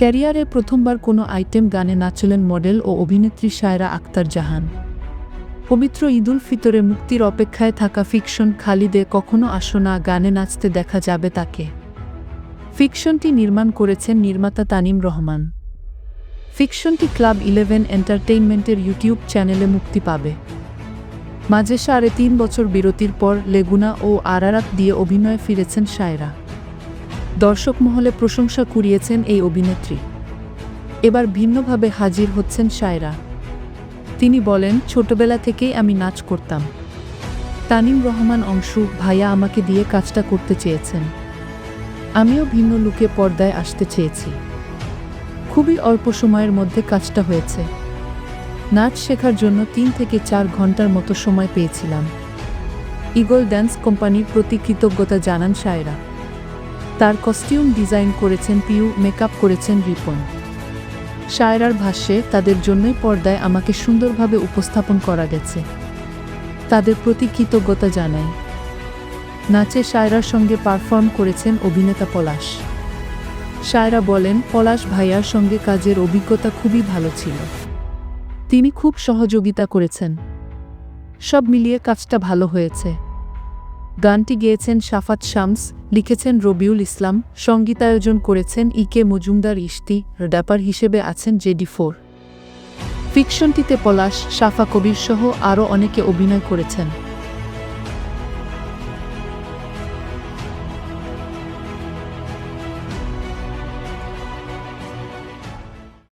ক্যারিয়ারে প্রথমবার কোনো আইটেম গানে নাচলেন মডেল ও অভিনেত্রী সায়রা আক্তার জাহান। পবিত্র ঈদুল ফিতরে মুক্তির অপেক্ষায় থাকা ফিকশন খালিদে কখনো আসো না, গানে নাচতে দেখা যাবে তাকে। ফিকশনটি নির্মাণ করেছেন নির্মাতা তানিম রহমান। ফিকশনটি ক্লাব ইলেভেন এন্টারটেইনমেন্টের ইউটিউব চ্যানেলে মুক্তি পাবে। মাঝে সাড়ে তিন বছর বিরতির পর লেগুনা ও আরারাত দিয়ে অভিনয়ে ফিরেছেন সায়রা দর্শক মহলে প্রশংসা কুড়িয়েছেন এই অভিনেত্রী। এবার ভিন্নভাবে হাজির হচ্ছেন সায়রা তিনি বলেন, ছোটবেলা থেকেই আমি নাচ করতাম। তানিম রহমান অংশু ভাইয়া আমাকে দিয়ে কাজটা করতে চেয়েছেন। আমিও ভিন্ন লুকে পর্দায় আসতে চেয়েছি। খুবই অল্প সময়ের মধ্যে কাজটা হয়েছে। নাচ শেখার জন্য তিন থেকে চার ঘণ্টার মতো সময় পেয়েছিলাম। ইগল ড্যান্স কোম্পানির প্রতি কৃতজ্ঞতা জানান সায়রা তার কস্টিউম ডিজাইন করেছেন পিউ মেকআপ করেছেন রিপন। শায়রার ভাষ্যে, তাদের জন্যই পর্দায় আমাকে সুন্দরভাবে উপস্থাপন করা গেছে। তাদের প্রতি কৃতজ্ঞতা জানাই। নাচে শায়রার সঙ্গে পারফর্ম করেছেন অভিনেতা পলাশ। শায়রা বলেন, পলাশ ভাইয়ার সঙ্গে কাজের অভিজ্ঞতা খুবই ভালো ছিল। তিনি খুব সহযোগিতা করেছেন। সব মিলিয়ে কাজটা ভালো হয়েছে। গানটি গেয়েছেন শাফাত শামস, লিখেছেন রবিউল ইসলাম, সঙ্গীতায়োজন করেছেন ই কে মজুমদার ইশতি, র্যাপার হিসেবে আছেন জেডি ফোর। ফিকশনটিতে পলাশ, শাফা কবির সহ আরও অনেকে অভিনয় করেছেন।